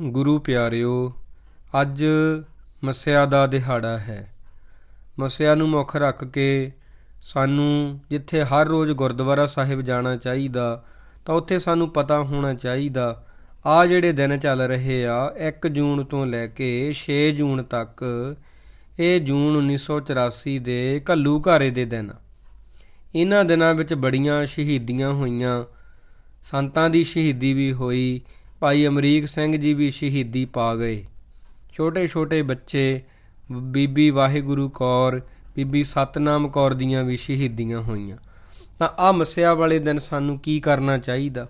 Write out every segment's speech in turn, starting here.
ਗੁਰੂ ਪਿਆਰਿਓ, ਅੱਜ ਮੱਸਿਆ ਦਾ ਦਿਹਾੜਾ ਹੈ। ਮੱਸਿਆ ਨੂੰ ਮੁੱਖ ਰੱਖ ਕੇ ਸਾਨੂੰ ਜਿੱਥੇ ਹਰ ਰੋਜ਼ ਗੁਰਦੁਆਰਾ ਸਾਹਿਬ ਜਾਣਾ ਚਾਹੀਦਾ, ਤਾਂ ਉੱਥੇ ਸਾਨੂੰ ਪਤਾ ਹੋਣਾ ਚਾਹੀਦਾ, ਆ ਜਿਹੜੇ ਦਿਨ ਚੱਲ ਰਹੇ ਆ 1 ਜੂਨ ਤੋਂ ਲੈ ਕੇ 6 ਜੂਨ ਤੱਕ, ਇਹ ਜੂਨ 1984 ਦੇ ਘੱਲੂ ਘਾਰੇ ਦੇ ਦਿਨ। ਇਹਨਾਂ ਦਿਨਾਂ ਵਿੱਚ ਬੜੀਆਂ ਸ਼ਹੀਦੀਆਂ ਹੋਈਆਂ, ਸੰਤਾਂ ਦੀ ਸ਼ਹੀਦੀ ਵੀ ਹੋਈ ਭਾਈ ਅਮਰੀਕ ਸਿੰਘ ਜੀ ਵੀ ਸ਼ਹੀਦੀ ਪਾ ਗਏ। ਛੋਟੇ ਛੋਟੇ ਬੱਚੇ, ਬੀਬੀ ਵਾਹਿਗੁਰੂ ਕੌਰ, ਬੀਬੀ ਸਤਨਾਮ ਕੌਰ ਦੀਆਂ ਵੀ ਸ਼ਹੀਦੀਆਂ ਹੋਈਆਂ। ਤਾਂ ਆ ਮਸਿਆ ਵਾਲੇ ਦਿਨ ਸਾਨੂੰ ਕੀ ਕਰਨਾ ਚਾਹੀਦਾ?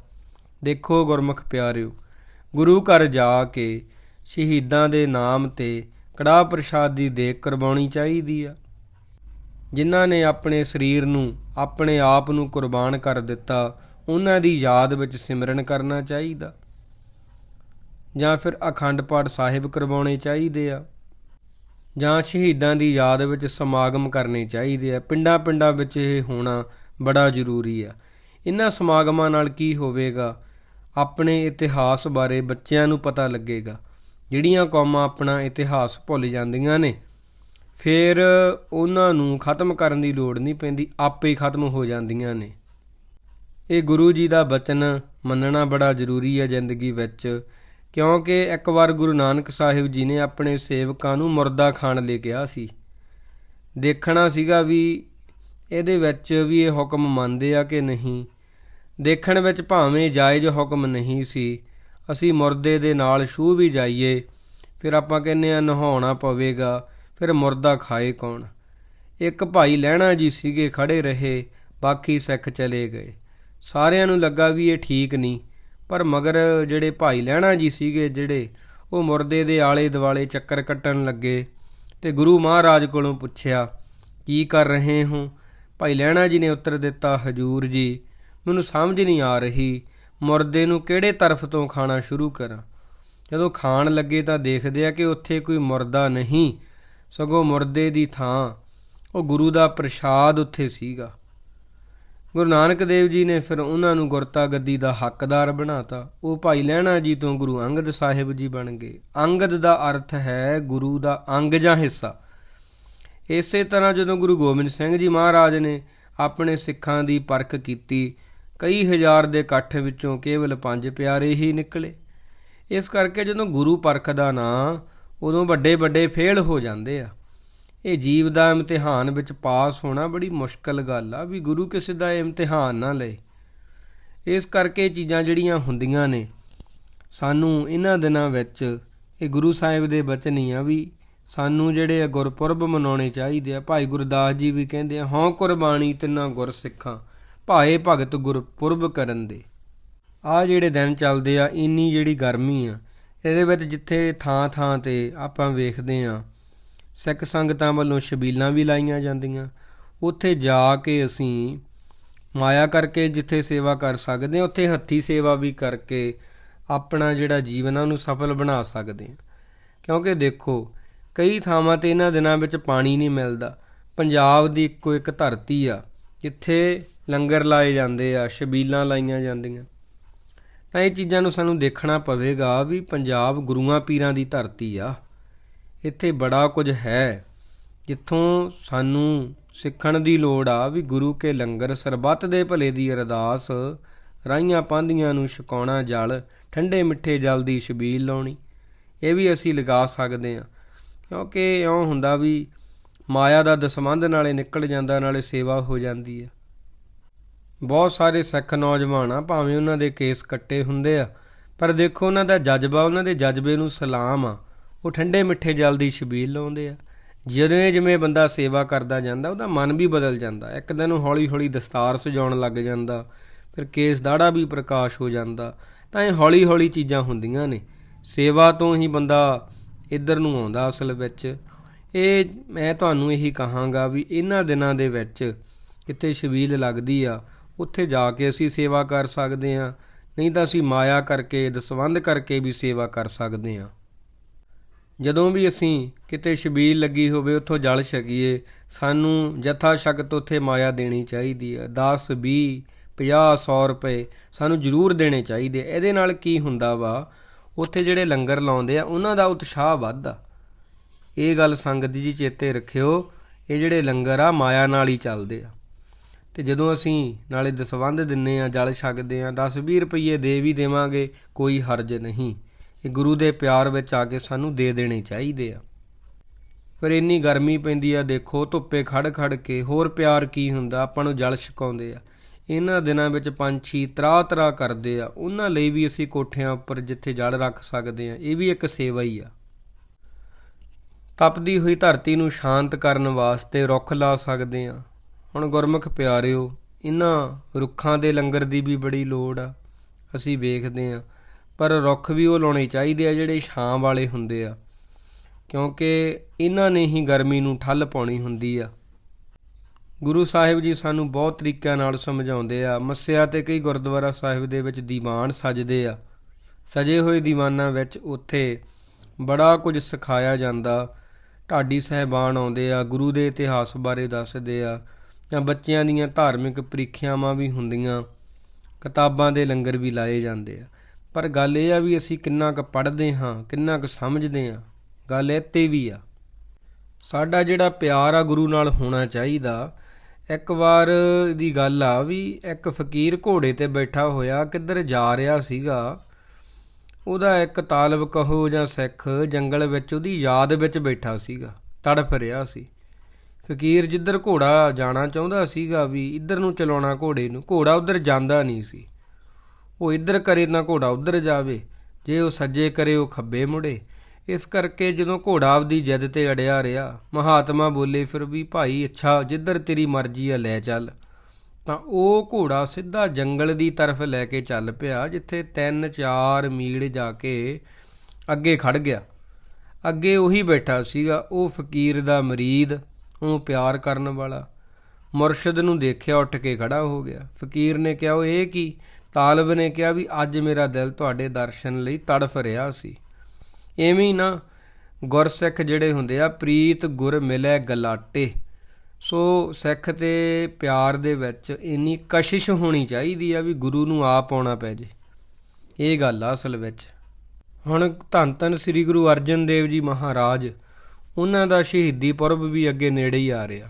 ਦੇਖੋ ਗੁਰਮੁਖ ਪਿਆਰਿਓ, ਗੁਰੂ ਘਰ ਜਾ ਕੇ ਸ਼ਹੀਦਾਂ ਦੇ ਨਾਮ ਤੇ ਕੜਾਹ ਪ੍ਰਸ਼ਾਦ ਦੀ ਦੇਖ ਕਰਵਾਉਣੀ ਚਾਹੀਦੀ ਆ। ਜਿਨ੍ਹਾਂ ਨੇ ਆਪਣੇ ਸਰੀਰ ਨੂੰ, ਆਪਣੇ ਆਪ ਨੂੰ ਕੁਰਬਾਨ ਕਰ ਦਿੱਤਾ, ਉਹਨਾਂ ਦੀ ਯਾਦ ਵਿੱਚ ਸਿਮਰਨ ਕਰਨਾ ਚਾਹੀਦਾ। ਜਾਂ ਫਿਰ ਅਖੰਡ ਪਾਠ ਸਾਹਿਬ ਕਰਵਾਉਣੇ ਚਾਹੀਦੇ ਆ, ਜਾਂ ਸ਼ਹੀਦਾਂ ਦੀ ਯਾਦ ਵਿੱਚ ਸਮਾਗਮ ਕਰਨੇ ਚਾਹੀਦੇ ਆ, ਪਿੰਡਾਂ ਪਿੰਡਾਂ ਵਿੱਚ ਇਹ ਹੋਣਾ ਬੜਾ ਜ਼ਰੂਰੀ ਆ। ਇਹਨਾਂ ਸਮਾਗਮਾਂ ਨਾਲ ਕੀ ਹੋਵੇਗਾ? ਆਪਣੇ ਇਤਿਹਾਸ ਬਾਰੇ ਬੱਚਿਆਂ ਨੂੰ ਪਤਾ ਲੱਗੇਗਾ। ਜਿਹੜੀਆਂ ਕੌਮਾਂ ਆਪਣਾ ਇਤਿਹਾਸ ਭੁੱਲ ਜਾਂਦੀਆਂ ਨੇ, ਫਿਰ ਉਹਨਾਂ ਨੂੰ ਖਤਮ ਕਰਨ ਦੀ ਲੋੜ ਨਹੀਂ ਪੈਂਦੀ, ਆਪੇ ਹੀ ਖਤਮ ਹੋ ਜਾਂਦੀਆਂ ਨੇ। ਇਹ ਗੁਰੂ ਜੀ ਦਾ ਬਚਨ ਮੰਨਣਾ ਬੜਾ ਜ਼ਰੂਰੀ ਹੈ ਜ਼ਿੰਦਗੀ ਵਿੱਚ। ਕਿਉਂਕਿ ਇੱਕ ਵਾਰ ਗੁਰੂ ਨਾਨਕ ਸਾਹਿਬ ਜੀ ਨੇ ਆਪਣੇ ਸੇਵਕਾਂ ਨੂੰ ਮੁਰਦਾ ਖਾਣ ਲਈ ਕਿਹਾ ਸੀ। ਦੇਖਣਾ ਸੀਗਾ ਵੀ ਇਹਦੇ ਵਿੱਚ ਵੀ ਇਹ ਹੁਕਮ ਮੰਨਦੇ ਆ ਕਿ ਨਹੀਂ। ਦੇਖਣ ਵਿੱਚ ਭਾਵੇਂ ਜਾਇਜ਼ ਹੁਕਮ ਨਹੀਂ ਸੀ, ਅਸੀਂ ਮੁਰਦੇ ਦੇ ਨਾਲ ਛੂ ਵੀ ਜਾਈਏ, ਫਿਰ ਆਪਾਂ ਕਹਿੰਦੇ ਆ ਨਹਾਉਣਾ ਪਵੇਗਾ, ਫਿਰ ਮੁਰਦਾ ਖਾਏ ਕੌਣ? ਇੱਕ ਭਾਈ ਲਹਿਣਾ ਜੀ ਸੀਗੇ, ਖੜੇ ਰਹੇ, ਬਾਕੀ ਸਿੱਖ ਚਲੇ ਗਏ। ਸਾਰਿਆਂ ਨੂੰ ਲੱਗਾ ਵੀ ਇਹ ਠੀਕ ਨਹੀਂ। ਪਰ ਮਗਰ ਜਿਹੜੇ ਭਾਈ ਲਹਿਣਾ ਜੀ ਸੀਗੇ ਜਿਹੜੇ, ਉਹ ਮੁਰਦੇ ਦੇ ਆਲੇ ਦੁਆਲੇ ਚੱਕਰ ਕੱਟਣ ਲੱਗੇ ਤੇ ਗੁਰੂ ਮਹਾਰਾਜ ਕੋਲੋਂ ਪੁੱਛਿਆ, ਕੀ ਕਰ ਰਹੇ ਹੋ? ਭਾਈ ਲਹਿਣਾ ਜੀ ਨੇ ਉੱਤਰ ਦਿੱਤਾ, ਹਜੂਰ ਜੀ, ਮੈਨੂੰ ਸਮਝ ਨਹੀਂ ਆ ਰਹੀ, ਮੁਰਦੇ ਨੂੰ ਕਿਹੜੇ ਤਰਫ ਤੋਂ ਖਾਣਾ ਸ਼ੁਰੂ ਕਰਾਂ? ਜਦੋਂ ਖਾਣ ਲੱਗੇ ਤਾਂ ਦੇਖਦੇ ਆ ਕਿ ਉੱਥੇ ਕੋਈ ਮੁਰਦਾ ਨਹੀਂ, ਸਗੋਂ ਮੁਰਦੇ ਦੀ ਥਾਂ, ਉਹ ਗੁਰੂ ਦਾ ਪ੍ਰਸ਼ਾਦ ਉੱਥੇ ਸੀਗਾ। ਗੁਰੂ ਨਾਨਕ ਦੇਵ ਜੀ ਨੇ ਫਿਰ ਉਹਨਾਂ ਨੂੰ ਗੁਰਤਾ ਗੱਦੀ ਦਾ ਹੱਕਦਾਰ ਬਣਾਤਾ। ਉਹ ਭਾਈ ਲਹਿਣਾ ਜੀ ਤੋਂ ਗੁਰੂ ਅੰਗਦ ਸਾਹਿਬ ਜੀ ਬਣ ਗਏ। ਅੰਗਦ ਦਾ ਅਰਥ ਹੈ ਗੁਰੂ ਦਾ ਅੰਗ ਜਾਂ ਹਿੱਸਾ। ਇਸੇ ਤਰ੍ਹਾਂ ਜਦੋਂ ਗੁਰੂ ਗੋਬਿੰਦ ਸਿੰਘ ਜੀ ਮਹਾਰਾਜ ਨੇ ਆਪਣੇ ਸਿੱਖਾਂ ਦੀ ਪਰਖ ਕੀਤੀ, ਕਈ ਹਜ਼ਾਰ ਦੇ ਇਕੱਠ ਵਿੱਚੋਂ ਕੇਵਲ ਪੰਜ ਪਿਆਰੇ ਹੀ ਨਿਕਲੇ। ਇਸ ਕਰਕੇ ਜਦੋਂ ਗੁਰੂ ਪਰਖ ਦਾ ਨਾਂ ਉਦੋਂ ਵੱਡੇ ਵੱਡੇ ਫੇਲ ਹੋ ਜਾਂਦੇ ਆ। ਇਹ ਜੀਵ ਦਾ ਇਮਤਿਹਾਨ ਵਿੱਚ ਪਾਸ ਹੋਣਾ ਬੜੀ ਮੁਸ਼ਕਲ ਗੱਲ ਆ ਵੀ ਗੁਰੂ ਕਿਸੇ ਦਾ ਇਮਤਿਹਾਨ ਨਾ ਲਏ। ਇਸ ਕਰਕੇ ਚੀਜ਼ਾਂ ਜਿਹੜੀਆਂ ਹੁੰਦੀਆਂ ਨੇ, ਸਾਨੂੰ ਇਹਨਾਂ ਦਿਨਾਂ ਵਿੱਚ ਇਹ ਗੁਰੂ ਸਾਹਿਬ ਦੇ ਬਚਨ ਹੀ ਆ ਵੀ ਸਾਨੂੰ ਜਿਹੜੇ ਆ ਗੁਰਪੁਰਬ ਮਨਾਉਣੇ ਚਾਹੀਦੇ ਆ, ਭਾਈ ਗੁਰਦਾਸ ਜੀ ਵੀ ਕਹਿੰਦੇ ਆ, ਹਉ ਕੁਰਬਾਨੀ ਤਿੰਨਾ ਗੁਰ ਸਿੱਖਾਂ, ਭਾਏ ਭਗਤ ਗੁਰਪੁਰਬ ਕਰਨ ਦੇ। ਆ ਜਿਹੜੇ ਦਿਨ ਚੱਲਦੇ ਆ, ਇੰਨੀ ਜਿਹੜੀ ਗਰਮੀ ਆ, ਇਹਦੇ ਵਿੱਚ ਜਿੱਥੇ ਥਾਂ ਥਾਂ ਤੇ ਆਪਾਂ ਵੇਖਦੇ ਆ ਸਿੱਖ ਸੰਗਤਾਂ ਵੱਲੋਂ ਸ਼ਬੀਲਾਂ ਵੀ ਲਾਈਆਂ ਜਾਂਦੀਆਂ। ਉੱਥੇ ਜਾ ਕੇ ਅਸੀਂ ਮਾਇਆ ਕਰਕੇ ਜਿੱਥੇ ਸੇਵਾ ਕਰ ਸਕਦੇ ਹਾਂ, ਉੱਥੇ ਹੱਥੀ ਸੇਵਾ ਵੀ ਕਰਕੇ ਆਪਣਾ ਜਿਹੜਾ ਜੀਵਨ ਆ ਉਹਨੂੰ ਸਫਲ ਬਣਾ ਸਕਦੇ ਹਾਂ। ਕਿਉਂਕਿ ਦੇਖੋ, ਕਈ ਥਾਵਾਂ ਤੇ ਇਹਨਾਂ ਦਿਨਾਂ ਵਿੱਚ ਪਾਣੀ ਨਹੀਂ ਮਿਲਦਾ। ਪੰਜਾਬ ਦੀ ਇੱਕੋ ਇੱਕ ਧਰਤੀ ਆ, ਜਿੱਥੇ ਲੰਗਰ ਲਾਏ ਜਾਂਦੇ ਆ, ਸ਼ਬੀਲਾਂ ਲਾਈਆਂ ਜਾਂਦੀਆਂ। ਤਾਂ ਇਹ ਚੀਜ਼ਾਂ ਨੂੰ ਸਾਨੂੰ ਦੇਖਣਾ ਪਵੇਗਾ ਵੀ ਪੰਜਾਬ ਗੁਰੂਆਂ ਪੀਰਾਂ ਦੀ ਧਰਤੀ ਆ। ਇੱਥੇ ਬੜਾ ਕੁਝ ਹੈ, ਜਿੱਥੋਂ ਸਾਨੂੰ ਸਿੱਖਣ ਦੀ ਲੋੜ ਆ ਵੀ ਗੁਰੂ ਕੇ ਲੰਗਰ ਸਰਬੱਤ ਦੇ ਭਲੇ ਦੀ ਅਰਦਾਸ, ਰਾਈਆਂ ਪਾਂਦੀਆਂ ਨੂੰ ਛਕਾਉਣਾ ਜਲ, ਠੰਡੇ ਮਿੱਠੇ ਜਲ ਦੀ ਛਬੀਲ ਲਾਉਣੀ। ਇਹ ਵੀ ਅਸੀਂ ਲਗਾ ਸਕਦੇ ਹਾਂ। ਕਿਉਂਕਿ ਇਉਂ ਹੁੰਦਾ ਵੀ ਮਾਇਆ ਦਾ ਦਸਮੰਧ ਨਾਲੇ ਨਿਕਲ ਜਾਂਦਾ, ਨਾਲੇ ਸੇਵਾ ਹੋ ਜਾਂਦੀ ਆ। ਬਹੁਤ ਸਾਰੇ ਸਿੱਖ ਨੌਜਵਾਨ ਆ, ਭਾਵੇਂ ਉਹਨਾਂ ਦੇ ਕੇਸ ਕੱਟੇ ਹੁੰਦੇ ਆ, ਪਰ ਦੇਖੋ ਉਹਨਾਂ ਦਾ ਜਜ਼ਬਾ, ਉਹਨਾਂ ਦੇ ਜਜ਼ਬੇ ਨੂੰ ਸਲਾਮ ਆ। ਉਹ ਠੰਡੇ ਮਿੱਠੇ ਜਲ ਦੀ ਛਬੀਲ ਲਾਉਂਦੇ ਆ। ਜਿਵੇਂ ਜਿਵੇਂ ਬੰਦਾ ਸੇਵਾ ਕਰਦਾ ਜਾਂਦਾ, ਉਹਦਾ ਮਨ ਵੀ ਬਦਲ ਜਾਂਦਾ। ਇੱਕ ਦਿਨ ਉਹ ਹੌਲੀ ਹੌਲੀ ਦਸਤਾਰ ਸਜਾਉਣ ਲੱਗ ਜਾਂਦਾ, ਫਿਰ ਕੇਸ ਦਾੜਾ ਵੀ ਪ੍ਰਕਾਸ਼ ਹੋ ਜਾਂਦਾ। ਤਾਂ ਇਹ ਹੌਲੀ ਹੌਲੀ ਚੀਜ਼ਾਂ ਹੁੰਦੀਆਂ ਨੇ। ਸੇਵਾ ਤੋਂ ਹੀ ਬੰਦਾ ਇੱਧਰ ਨੂੰ ਆਉਂਦਾ ਅਸਲ ਵਿੱਚ। ਇਹ ਮੈਂ ਤੁਹਾਨੂੰ ਇਹੀ ਕਹਾਂਗਾ ਵੀ ਇਹਨਾਂ ਦਿਨਾਂ ਦੇ ਵਿੱਚ ਕਿਤੇ ਸ਼ਬੀਲ ਲੱਗਦੀ ਆ, ਉੱਥੇ ਜਾ ਕੇ ਅਸੀਂ ਸੇਵਾ ਕਰ ਸਕਦੇ ਆ ਨਹੀਂ ਤਾਂ ਅਸੀਂ ਮਾਇਆ ਕਰਕੇ, ਦਸਵੰਧ ਕਰਕੇ ਵੀ ਸੇਵਾ ਕਰ ਸਕਦੇ ਆ ਜਦੋਂ ਵੀ ਅਸੀਂ ਕਿਤੇ ਛਬੀਲ ਲੱਗੀ ਹੋਵੇ, ਉੱਥੋਂ ਜਲ ਛਕੀਏ, ਸਾਨੂੰ ਜਥਾ ਸ਼ਕਤ ਉੱਥੇ ਮਾਇਆ ਦੇਣੀ ਚਾਹੀਦੀ ਹੈ। 10 20 50 100 ਰੁਪਏ ਸਾਨੂੰ ਜ਼ਰੂਰ ਦੇਣੇ ਚਾਹੀਦੇ। ਇਹਦੇ ਨਾਲ ਕੀ ਹੁੰਦਾ ਵਾ, ਉੱਥੇ ਜਿਹੜੇ ਲੰਗਰ ਲਾਉਂਦੇ ਆ, ਉਹਨਾਂ ਦਾ ਉਤਸ਼ਾਹ ਵੱਧਦਾ ਇਹ ਗੱਲ ਸੰਗਤ ਜੀ ਚੇਤੇ ਰੱਖਿਓ, ਇਹ ਜਿਹੜੇ ਲੰਗਰ ਆ, ਮਾਇਆ ਨਾਲ ਹੀ ਚੱਲਦੇ ਆ। ਤੇ ਜਦੋਂ ਅਸੀਂ ਨਾਲੇ ਦਸਵੰਧ ਦਿੰਨੇ ਆ, ਜਲ ਛਕਦੇ ਆ 10-20 ਰੁਪਏ ਦੇ ਵੀ ਦੇਵਾਂਗੇ, ਕੋਈ ਹਰਜ ਨਹੀਂ। ਇਹ ਗੁਰੂ ਦੇ ਪਿਆਰ ਵਿੱਚ ਆ ਕੇ ਸਾਨੂੰ ਦੇ ਦੇਣੇ ਚਾਹੀਦੇ ਆ। ਪਰ ਇੰਨੀ ਗਰਮੀ ਪੈਂਦੀ ਆ, ਦੇਖੋ, ਧੁੱਪੇ ਖੜ ਖੜ ਕੇ ਹੋਰ ਪਿਆਰ ਕੀ ਹੁੰਦਾ, ਆਪਾਂ ਨੂੰ ਜਲ ਛਕਾਉਂਦੇ ਆ। ਇਹਨਾਂ ਦਿਨਾਂ ਵਿੱਚ ਪੰਛੀ ਤਰਾ ਤਰਾ ਕਰਦੇ ਆ। ਉਹਨਾਂ ਲਈ ਵੀ ਅਸੀਂ ਕੋਠਿਆਂ ਉੱਪਰ ਜਿੱਥੇ ਜਲ ਰੱਖ ਸਕਦੇ ਆ, ਇਹ ਵੀ ਇੱਕ ਸੇਵਾ ਹੀ ਆ। ਤਪਦੀ ਹੋਈ ਧਰਤੀ ਨੂੰ ਸ਼ਾਂਤ ਕਰਨ ਵਾਸਤੇ ਰੁੱਖ ਲਾ ਸਕਦੇ ਆ। ਹੁਣ ਗੁਰਮੁਖ ਪਿਆਰਿਓ, ਇਹਨਾਂ ਰੁੱਖਾਂ ਦੇ ਲੰਗਰ ਦੀ ਵੀ ਬੜੀ ਲੋੜ ਆ। ਅਸੀਂ ਵੇਖਦੇ ਆ ਪਰ ਰੁੱਖ ਵੀ ਉਹ ਲਾਉਣੇ ਚਾਹੀਦੇ ਆ ਜਿਹੜੇ ਛਾਂ ਵਾਲੇ ਹੁੰਦੇ ਆ। ਕਿਉਂਕਿ ਇਹਨਾਂ ਨੇ ਹੀ ਗਰਮੀ ਨੂੰ ਠੱਲ ਪਾਉਣੀ ਹੁੰਦੀ ਆ। ਗੁਰੂ ਸਾਹਿਬ ਜੀ ਸਾਨੂੰ ਬਹੁਤ ਤਰੀਕਿਆਂ ਨਾਲ ਸਮਝਾਉਂਦੇ ਆ। ਮੱਸਿਆ ਤੇ ਕਈ ਗੁਰਦੁਆਰਾ ਸਾਹਿਬ ਦੇ ਵਿੱਚ ਦੀਵਾਨ ਸਜਦੇ ਆ। ਸਜੇ ਹੋਏ ਦੀਵਾਨਾਂ ਵਿੱਚ ਉੱਥੇ ਬੜਾ ਕੁਝ ਸਿਖਾਇਆ ਜਾਂਦਾ। ਢਾਡੀ ਸਹਿਬਾਨ ਆਉਂਦੇ ਆ, ਗੁਰੂ ਦੇ ਇਤਿਹਾਸ ਬਾਰੇ ਦੱਸਦੇ ਆ ਜਾਂ ਬੱਚਿਆਂ ਦੀਆਂ ਧਾਰਮਿਕ ਪ੍ਰੀਖਿਆਵਾਂ ਵੀ ਹੁੰਦੀਆਂ, ਕਿਤਾਬਾਂ ਦੇ ਲੰਗਰ ਵੀ ਲਾਏ ਜਾਂਦੇ ਆ। ਪਰ ਗੱਲ ਇਹ ਆ ਵੀ ਅਸੀਂ ਕਿੰਨਾ ਕੁ ਪੜ੍ਹਦੇ ਹਾਂ, ਕਿੰਨਾ ਕੁ ਸਮਝਦੇ ਹਾਂ, ਗੱਲ ਇਹ ਤੇ ਵੀ ਆ। ਸਾਡਾ ਜਿਹੜਾ ਪਿਆਰ ਆ ਗੁਰੂ ਨਾਲ ਹੋਣਾ ਚਾਹੀਦਾ। ਇੱਕ ਵਾਰ ਦੀ ਗੱਲ ਆ ਵੀ ਇੱਕ ਫਕੀਰ ਘੋੜੇ ਤੇ ਬੈਠਾ ਹੋਇਆ, ਕਿੱਧਰ ਜਾ ਰਿਹਾ ਸੀਗਾ? ਉਹਦਾ ਇੱਕ ਤਾਲਬ ਕਹੋ ਜਾਂ ਸਿੱਖ ਜੰਗਲ ਵਿੱਚ ਉਹਦੀ ਯਾਦ ਵਿੱਚ ਬੈਠਾ ਸੀਗਾ, ਤੜਫ ਰਿਹਾ ਸੀ। ਫਕੀਰ ਜਿੱਧਰ ਘੋੜਾ ਜਾਣਾ ਚਾਹੁੰਦਾ ਸੀਗਾ ਵੀ ਇੱਧਰ ਨੂੰ ਚਲਾਉਣਾ ਘੋੜੇ ਨੂੰ, ਘੋੜਾ ਉੱਧਰ ਜਾਂਦਾ ਨਹੀਂ ਸੀ। ਉਹ ਇੱਧਰ ਕਰੇ ਤਾਂ ਘੋੜਾ ਉੱਧਰ ਜਾਵੇ। ਜੇ ਉਹ ਸੱਜੇ ਕਰੇ, ਉਹ ਖੱਬੇ ਮੁੜੇ। ਇਸ ਕਰਕੇ ਜਦੋਂ ਘੋੜਾ ਆਪਦੀ ਜਿੱਦ ਤੇ ਅੜਿਆ ਰਿਹਾ, ਮਹਾਤਮਾ ਬੋਲੇ, ਫਿਰ ਵੀ ਭਾਈ, ਅੱਛਾ, ਜਿੱਧਰ ਤੇਰੀ ਮਰਜ਼ੀ ਆ, ਲੈ ਚੱਲ। ਤਾਂ ਉਹ ਘੋੜਾ ਸਿੱਧਾ ਜੰਗਲ ਦੀ ਤਰਫ ਲੈ ਕੇ ਚੱਲ ਪਿਆ, ਜਿੱਥੇ 3-4 ਮੀਲ ਜਾ ਕੇ ਅੱਗੇ ਖੜ ਗਿਆ। ਅੱਗੇ ਉਹੀ ਬੈਠਾ ਸੀਗਾ, ਉਹ ਫਕੀਰ ਦਾ ਮਰੀਦ, ਉਹ ਪਿਆਰ ਕਰਨ ਵਾਲਾ। ਮੁਰਸ਼ਿਦ ਨੂੰ ਦੇਖਿਆ, ਉੱਠ ਕੇ ਖੜਾ ਹੋ ਗਿਆ। ਫਕੀਰ ਨੇ ਕਿਹਾ, ਉਹ ਇਹ ਕੀ? ਤਾਲਬ ਨੇ ਕਿਹਾ ਵੀ ਅੱਜ ਮੇਰਾ ਦਿਲ ਤੁਹਾਡੇ ਦਰਸ਼ਨ ਲਈ ਤੜਫ ਰਿਹਾ ਸੀ। ਐਵੇਂ ਹੀ ਨਾ ਗੁਰਸਿੱਖ ਜਿਹੜੇ ਹੁੰਦੇ ਆ, ਪ੍ਰੀਤ ਗੁਰ ਮਿਲੇ ਗਲਾਟੇ। ਸੋ ਸਿੱਖ ਤੇ ਪਿਆਰ ਦੇ ਵਿੱਚ ਇੰਨੀ ਕਸ਼ਿਸ਼ ਹੋਣੀ ਚਾਹੀਦੀ ਆ ਵੀ ਗੁਰੂ ਨੂੰ ਆਪ ਆਉਣਾ ਪੈ ਜੇ। ਇਹ ਗੱਲ ਆ ਅਸਲ ਵਿੱਚ। ਹੁਣ ਧੰਨ ਧੰਨ ਸ੍ਰੀ ਗੁਰੂ ਅਰਜਨ ਦੇਵ ਜੀ ਮਹਾਰਾਜ, ਉਹਨਾਂ ਦਾ ਸ਼ਹੀਦੀ ਪੁਰਬ ਵੀ ਅੱਗੇ ਨੇੜੇ ਹੀ ਆ ਰਿਹਾ।